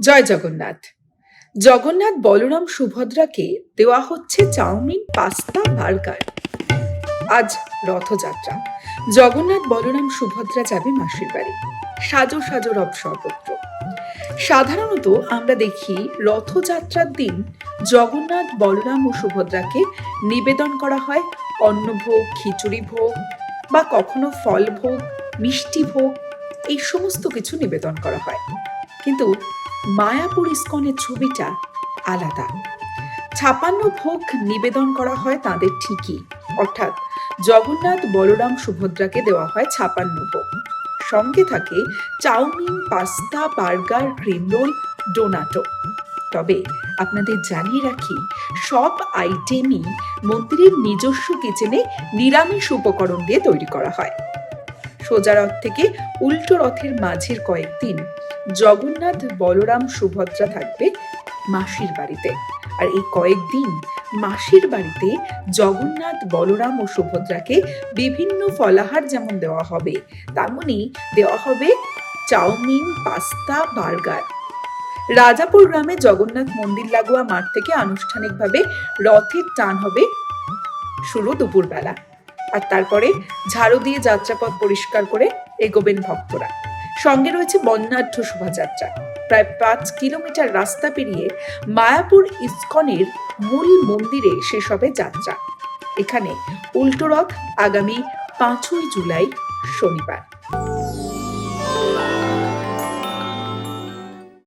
জয় জগন্নাথ। জগন্নাথ বলরাম সুভদ্রাকে দেওয়া হচ্ছে chowmein, pasta, burger. আজ রথযাত্রা। জগন্নাথ বলরাম সুভদ্রা যাবে মাসির বাড়ি। সাজো সাজো রব সর্বত্র। সাধারণত আমরা দেখি রথযাত্রার দিন জগন্নাথ বলরাম ও সুভদ্রাকে নিবেদন করা হয় অন্নভোগ, খিচুড়ি ভোগ বা কখনো ফল ভোগ, মিষ্টি ভোগ, এই সমস্ত কিছু নিবেদন করা হয়। কিন্তু মায়াপুর ইস্কনের ছবিটা আলাদা। ছাপান্ন ভোগ নিবেদন করা হয় তাদের ঠিকই। অর্থাৎ জগন্নাথ বলরাম সুভদ্রাকে দেওয়া হয় ছাপান্ন ভোগ। সঙ্গে থাকে chow mein, pasta, burger cream roll, ডোনাটো। তবে আপনাদের জানিয়ে রাখি, সব আইটেমই মন্দিরের নিজস্ব কিচেনে নিরামিষ উপকরণ দিয়ে তৈরি করা হয়। সোজা রথ থেকে উল্টো রথের মাঝের কয়েকদিন জগন্নাথ বলরাম সুভদ্রা থাকবে মাসির বাড়িতে। আর এই কয়েকদিন মাসির বাড়িতে জগন্নাথ বলরাম ও সুভদ্রাকে বিভিন্ন ফলাহার যেমন দেওয়া হবে, তেমনই দেওয়া হবে চাউমিন, পাস্তা, বার্গার। রাজাপুর গ্রামে জগন্নাথ মন্দির লাগোয়া মাঠ থেকে আনুষ্ঠানিকভাবে রথের টান হবে শুরু দুপুরবেলা। আর তারপরে ঝাড়ু দিয়ে যাত্রাপথ পরিষ্কার করে এগোবেন ভক্তরা। সঙ্গে রয়েছে বন্যাঢ্য শোভাযাত্রা। প্রায় পাঁচ কিলোমিটার রাস্তা পেরিয়ে মায়াপুর ইস্কনের মূল মন্দিরে শেষ হবে যাত্রা। এখানে উল্টো রথ আগামী পাঁচই জুলাই শনিবার।